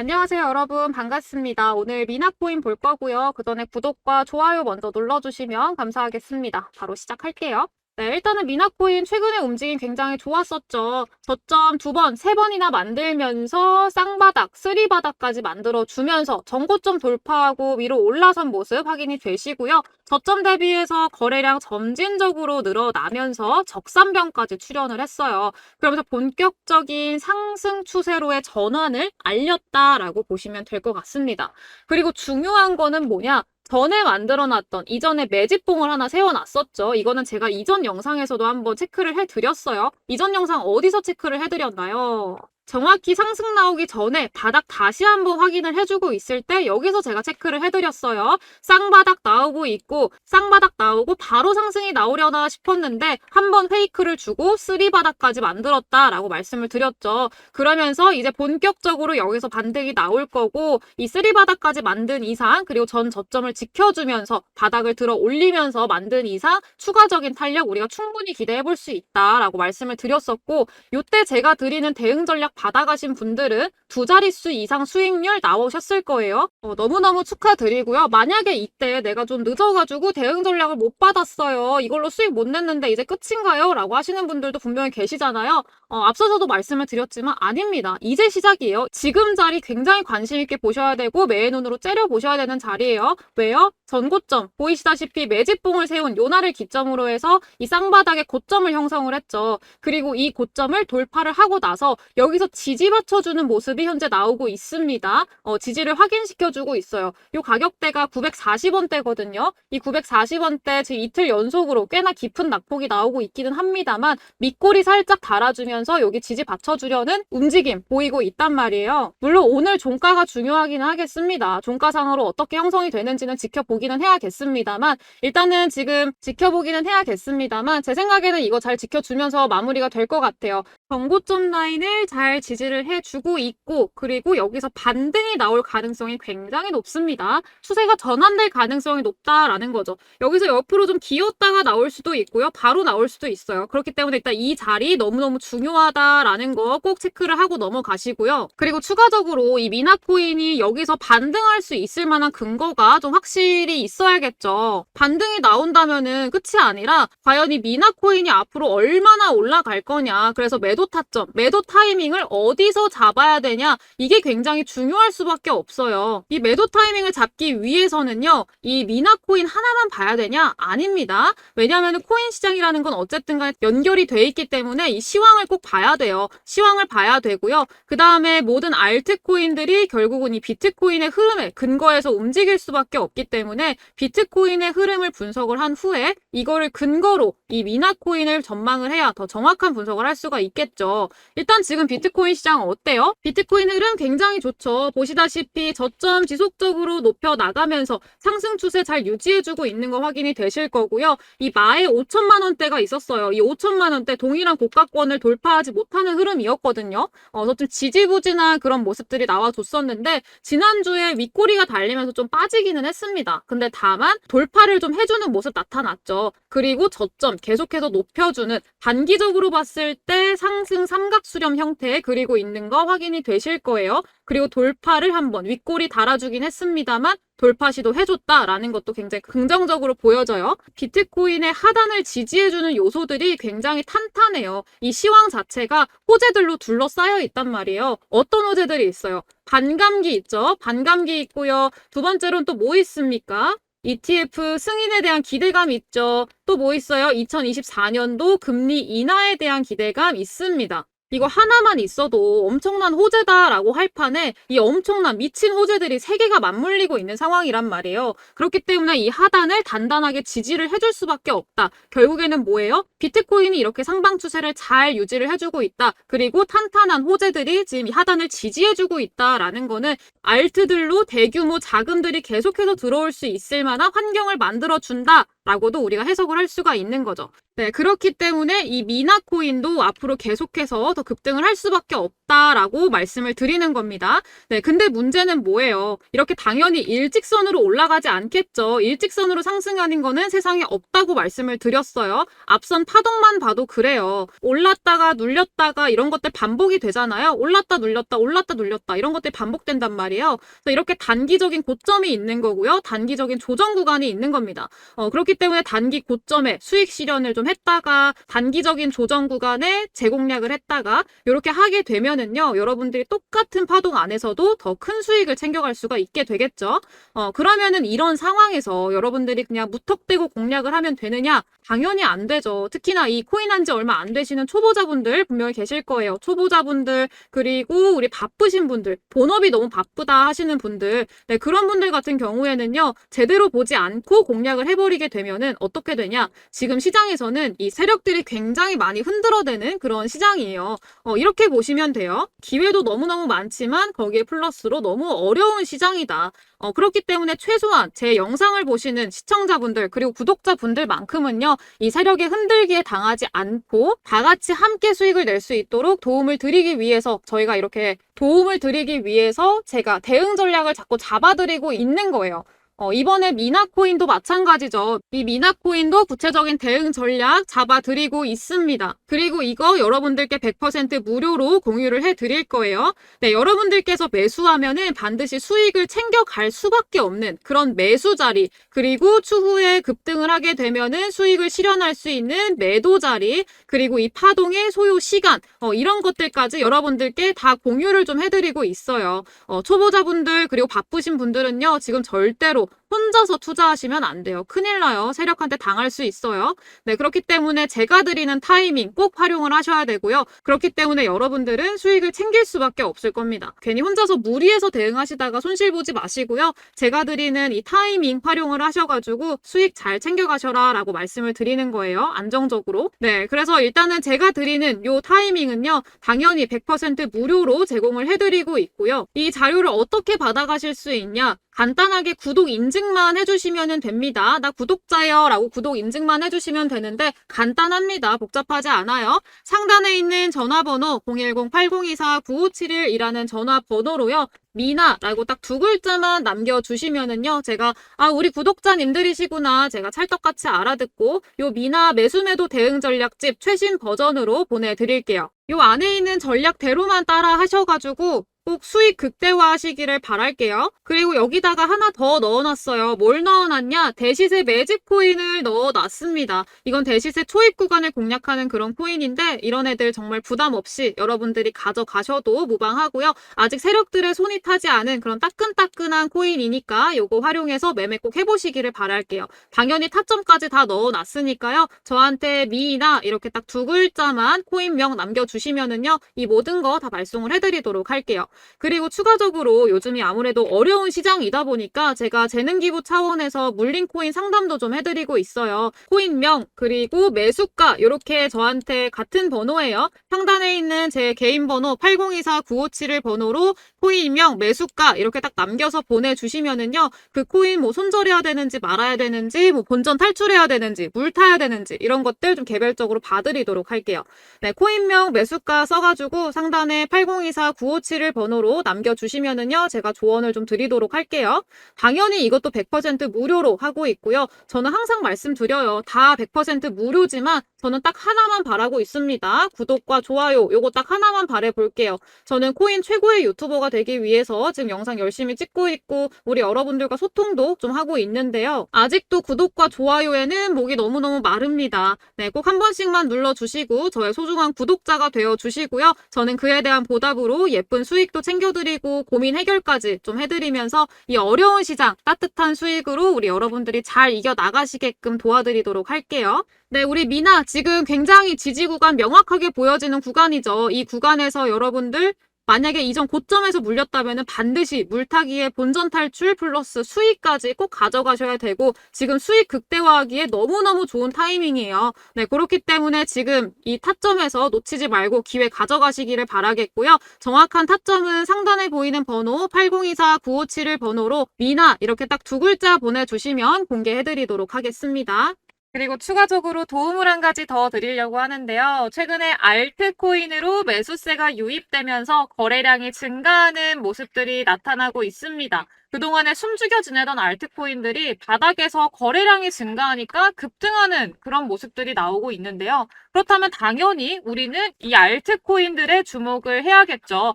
안녕하세요, 여러분. 반갑습니다. 오늘 미나코인 볼 거고요. 그 전에 구독과 좋아요 먼저 눌러주시면 감사하겠습니다. 바로 시작할게요. 네, 일단은 미나코인 최근에 움직임 굉장히 좋았었죠. 저점 두 번, 세 번이나 만들면서 쌍바닥, 쓰리바닥까지 만들어주면서 전고점 돌파하고 위로 올라선 모습 확인이 되시고요. 저점 대비해서 거래량 점진적으로 늘어나면서 적산병까지 출현을 했어요. 그러면서 본격적인 상승 추세로의 전환을 알렸다라고 보시면 될 것 같습니다. 그리고 중요한 거는 뭐냐? 전에 만들어놨던 이전에 매집봉을 하나 세워놨었죠. 이거는 제가 이전 영상에서도 한번 체크를 해드렸어요. 이전 영상 어디서 체크를 해드렸나요? 정확히 상승 나오기 전에 바닥 다시 한번 확인을 해주고 있을 때 여기서 제가 체크를 해드렸어요. 쌍바닥 나오고 있고 쌍바닥 나오고 바로 상승이 나오려나 싶었는데 한번 페이크를 주고 쓰리바닥까지 만들었다라고 말씀을 드렸죠. 그러면서 이제 본격적으로 여기서 반등이 나올 거고 이 쓰리바닥까지 만든 이상 그리고 전 저점을 지켜주면서 바닥을 들어 올리면서 만든 이상 추가적인 탄력 우리가 충분히 기대해 볼 수 있다라고 말씀을 드렸었고 요때 제가 드리는 대응 전략 받아가신 분들은 두 자릿수 이상 수익률 나오셨을 거예요. 어, 너무너무 축하드리고요. 만약에 이때 내가 좀 늦어가지고 대응 전략을 못 받았어요. 이걸로 수익 못 냈는데 이제 끝인가요? 라고 하시는 분들도 분명히 계시잖아요. 어, 앞서서도 말씀을 드렸지만 아닙니다. 이제 시작이에요. 지금 자리 굉장히 관심 있게 보셔야 되고 매의 눈으로 째려 보셔야 되는 자리예요. 왜요? 전고점 보이시다시피 매집봉을 세운 요날을 기점으로 해서 이 쌍바닥의 고점을 형성을 했죠. 그리고 이 고점을 돌파를 하고 나서 여기서 지지 맞춰주는 모습이 현재 나오고 있습니다. 어, 지지를 확인시켜주고 있어요. 이 가격대가 940원대거든요. 이 940원대 지금 이틀 연속으로 꽤나 깊은 낙폭이 나오고 있기는 합니다만 밑골이 살짝 달아주면서 여기 지지 받쳐주려는 움직임 보이고 있단 말이에요. 물론 오늘 종가가 중요하기는 하겠습니다. 종가상으로 어떻게 형성이 되는지는 지켜보기는 해야겠습니다만 일단은 지금 지켜보기는 해야겠습니다만 제 생각에는 이거 잘 지켜주면서 마무리가 될 것 같아요. 정고점 라인을 잘 지지를 해주고 있고 그리고 여기서 반등이 나올 가능성이 굉장히 높습니다. 추세가 전환될 가능성이 높다라는 거죠. 여기서 옆으로 좀 기었다가 나올 수도 있고요. 바로 나올 수도 있어요. 그렇기 때문에 일단 이 자리 너무너무 중요하다라는 거 꼭 체크를 하고 넘어가시고요. 그리고 추가적으로 이 미나코인이 여기서 반등할 수 있을 만한 근거가 좀 확실히 있어야겠죠. 반등이 나온다면은 끝이 아니라 과연 이 미나코인이 앞으로 얼마나 올라갈 거냐. 그래서 매도 타점, 매도 타이밍을 어디서 잡아야 되냐. 이게 굉장히 중요할 수밖에 없어요. 이 매도 타이밍을 잡기 위해서는요. 이 미나 코인 하나만 봐야 되냐? 아닙니다. 왜냐하면 코인 시장이라는 건 어쨌든 간에 연결이 돼 있기 때문에 이 시황을 꼭 봐야 돼요. 시황을 봐야 되고요. 그 다음에 모든 알트코인들이 결국은 이 비트코인의 흐름에 근거해서 움직일 수밖에 없기 때문에 비트코인의 흐름을 분석을 한 후에 이거를 근거로 이 미나코인을 전망을 해야 더 정확한 분석을 할 수가 있겠죠. 일단 지금 비트코인 시장 어때요? 비트코인 흐름 굉장히 좋죠. 보시다시피 저점 지속적으로 높여 나가면서 상승 추세 잘 유지해주고 있는 거 확인이 되실 거고요. 이 마에 5천만 원대가 있었어요. 이 5천만 원대 동일한 고가권을 돌파하지 못하는 흐름이었거든요. 어, 좀 지지부진한 그런 모습들이 나와줬었는데 지난주에 윗꼬리가 달리면서 좀 빠지기는 했습니다. 근데 다만 돌파를 좀 해주는 모습 나타났죠. 그리고 저점 계속해서 높여주는 단기적으로 봤을 때 상승 삼각 수렴 형태의 그리고 있는 거 확인이 되실 거예요. 그리고 돌파를 한번 윗골이 달아주긴 했습니다만 돌파 시도 해줬다라는 것도 굉장히 긍정적으로 보여져요. 비트코인의 하단을 지지해주는 요소들이 굉장히 탄탄해요. 이 시황 자체가 호재들로 둘러싸여 있단 말이에요. 어떤 호재들이 있어요? 반감기 있죠? 반감기 있고요. 두 번째로는 또 뭐 있습니까? ETF 승인에 대한 기대감 있죠. 또 뭐 있어요? 2024년도 금리 인하에 대한 기대감 있습니다. 이거 하나만 있어도 엄청난 호재다라고 할 판에 이 엄청난 미친 호재들이 세 개가 맞물리고 있는 상황이란 말이에요. 그렇기 때문에 이 하단을 단단하게 지지를 해줄 수밖에 없다. 결국에는 뭐예요? 비트코인이 이렇게 상방 추세를 잘 유지를 해주고 있다. 그리고 탄탄한 호재들이 지금 이 하단을 지지해주고 있다라는 거는 알트들로 대규모 자금들이 계속해서 들어올 수 있을 만한 환경을 만들어준다. 라고도 우리가 해석을 할 수가 있는 거죠. 네, 그렇기 때문에 이 미나 코인도 앞으로 계속해서 더 급등을 할 수밖에 없다라고 말씀을 드리는 겁니다. 네, 근데 문제는 뭐예요? 이렇게 당연히 일직선으로 올라가지 않겠죠. 일직선으로 상승하는 거는 세상에 없다고 말씀을 드렸어요. 앞선 파동만 봐도 그래요. 올랐다가 눌렸다가 이런 것들 반복이 되잖아요. 올랐다 눌렸다 올랐다 눌렸다 이런 것들이 반복된단 말이에요. 이렇게 단기적인 고점이 있는 거고요. 단기적인 조정 구간이 있는 겁니다. 어, 그렇 기 때문에 단기 고점에 수익 실현을 좀 했다가 단기적인 조정 구간에 재공략을 했다가 이렇게 하게 되면은요. 여러분들이 똑같은 파동 안에서도 더 큰 수익을 챙겨갈 수가 있게 되겠죠. 어, 그러면은 이런 상황에서 여러분들이 그냥 무턱대고 공략을 하면 되느냐? 당연히 안 되죠. 특히나 이 코인 한 지 얼마 안 되시는 초보자분들 분명히 계실 거예요. 초보자분들 그리고 우리 바쁘신 분들 본업이 너무 바쁘다 하시는 분들 네, 그런 분들 같은 경우에는요. 제대로 보지 않고 공략을 해버리게 되 면은 어떻게 되냐? 지금 시장에서는 이 세력들이 굉장히 많이 흔들어대는 그런 시장이에요. 어, 이렇게 보시면 돼요. 기회도 너무너무 많지만 거기에 플러스로 너무 어려운 시장이다. 어, 그렇기 때문에 최소한 제 영상을 보시는 시청자분들 그리고 구독자분들만큼은요. 이 세력의 흔들기에 당하지 않고 다 같이 함께 수익을 낼 수 있도록 도움을 드리기 위해서 저희가 이렇게 도움을 드리기 위해서 제가 대응 전략을 자꾸 잡아드리고 있는 거예요. 어, 이번에 미나코인도 마찬가지죠. 이 미나코인도 구체적인 대응 전략 잡아드리고 있습니다. 그리고 이거 여러분들께 100% 무료로 공유를 해드릴 거예요. 네, 여러분들께서 매수하면은 반드시 수익을 챙겨갈 수밖에 없는 그런 매수 자리, 그리고 추후에 급등을 하게 되면은 수익을 실현할 수 있는 매도 자리, 그리고 이 파동의 소요 시간, 어, 이런 것들까지 여러분들께 다 공유를 좀 해드리고 있어요. 어, 초보자분들, 그리고 바쁘신 분들은요, 지금 절대로 혼자서 투자하시면 안 돼요. 큰일 나요. 세력한테 당할 수 있어요. 네, 그렇기 때문에 제가 드리는 타이밍 꼭 활용을 하셔야 되고요. 그렇기 때문에 여러분들은 수익을 챙길 수밖에 없을 겁니다. 괜히 혼자서 무리해서 대응하시다가 손실 보지 마시고요. 제가 드리는 이 타이밍 활용을 하셔가지고 수익 잘 챙겨가셔라 라고 말씀을 드리는 거예요. 안정적으로. 네, 그래서 일단은 제가 드리는 요 타이밍은요. 당연히 100% 무료로 제공을 해드리고 있고요. 이 자료를 어떻게 받아가실 수 있냐? 간단하게 구독 인증만 해주시면 됩니다. 나 구독자예요 라고 구독 인증만 해주시면 되는데 간단합니다. 복잡하지 않아요. 상단에 있는 전화번호 010-8024-9571이라는 전화번호로요. 미나라고 딱 두 글자만 남겨주시면은요, 제가, 아, 우리 구독자님들이시구나. 제가 찰떡같이 알아듣고, 요 미나 매수매도 대응 전략집 최신 버전으로 보내드릴게요. 요 안에 있는 전략대로만 따라 하셔가지고, 꼭 수익 극대화 하시기를 바랄게요. 그리고 여기다가 하나 더 넣어놨어요. 뭘 넣어놨냐? 대시세 매집 코인을 넣어놨습니다. 이건 대시세 초입 구간을 공략하는 그런 코인인데 이런 애들 정말 부담 없이 여러분들이 가져가셔도 무방하고요. 아직 세력들의 손이 타지 않은 그런 따끈따끈한 코인이니까 요거 활용해서 매매 꼭 해보시기를 바랄게요. 당연히 타점까지 다 넣어놨으니까요. 저한테 미나 이렇게 딱 두 글자만 코인명 남겨주시면은요. 이 모든 거 다 발송을 해드리도록 할게요. 그리고 추가적으로 요즘이 아무래도 어려운 시장이다 보니까 제가 재능기부 차원에서 물린 코인 상담도 좀 해드리고 있어요. 코인명 그리고 매수가 이렇게 저한테 같은 번호예요. 상단에 있는 제 개인 번호 8024-957을 번호로 코인명 매수가 이렇게 딱 남겨서 보내주시면은요. 그 코인 뭐 손절해야 되는지 말아야 되는지 뭐 본전 탈출해야 되는지 물 타야 되는지 이런 것들 좀 개별적으로 봐드리도록 할게요. 네, 코인명 매수가 써가지고 상단에 8024-957을 번호로 남겨주시면은요, 제가 조언을 좀 드리도록 할게요. 당연히 이것도 100% 무료로 하고 있고요. 저는 항상 말씀드려요. 다 100% 무료지만 저는 딱 하나만 바라고 있습니다. 구독과 좋아요, 요거 딱 하나만 바래볼게요. 저는 코인 최고의 유튜버가 되기 위해서 지금 영상 열심히 찍고 있고, 우리 여러분들과 소통도 좀 하고 있는데요. 아직도 구독과 좋아요에는 목이 너무너무 마릅니다. 네, 꼭 한 번씩만 눌러주시고, 저의 소중한 구독자가 되어주시고요. 저는 그에 대한 보답으로 예쁜 수익 도 챙겨드리고, 고민 해결까지 좀 해드리면서 이 어려운 시장 따뜻한 수익으로 우리 여러분들이 잘 이겨나가시게끔 도와드리도록 할게요. 네, 우리 미나 지금 굉장히 지지 구간 명확하게 보여지는 구간이죠. 이 구간에서 여러분들 만약에 이전 고점에서 물렸다면 반드시 물타기의 본전 탈출 플러스 수익까지 꼭 가져가셔야 되고 지금 수익 극대화하기에 너무너무 좋은 타이밍이에요. 네, 그렇기 때문에 지금 이 타점에서 놓치지 말고 기회 가져가시기를 바라겠고요. 정확한 타점은 상단에 보이는 번호 8024-957을 번호로 미나 이렇게 딱 두 글자 보내주시면 공개해드리도록 하겠습니다. 그리고 추가적으로 도움을 한 가지 더 드리려고 하는데요. 최근에 알트코인으로 매수세가 유입되면서 거래량이 증가하는 모습들이 나타나고 있습니다. 그동안에 숨죽여 지내던 알트코인들이 바닥에서 거래량이 증가하니까 급등하는 그런 모습들이 나오고 있는데요. 그렇다면 당연히 우리는 이 알트코인들의 주목을 해야겠죠.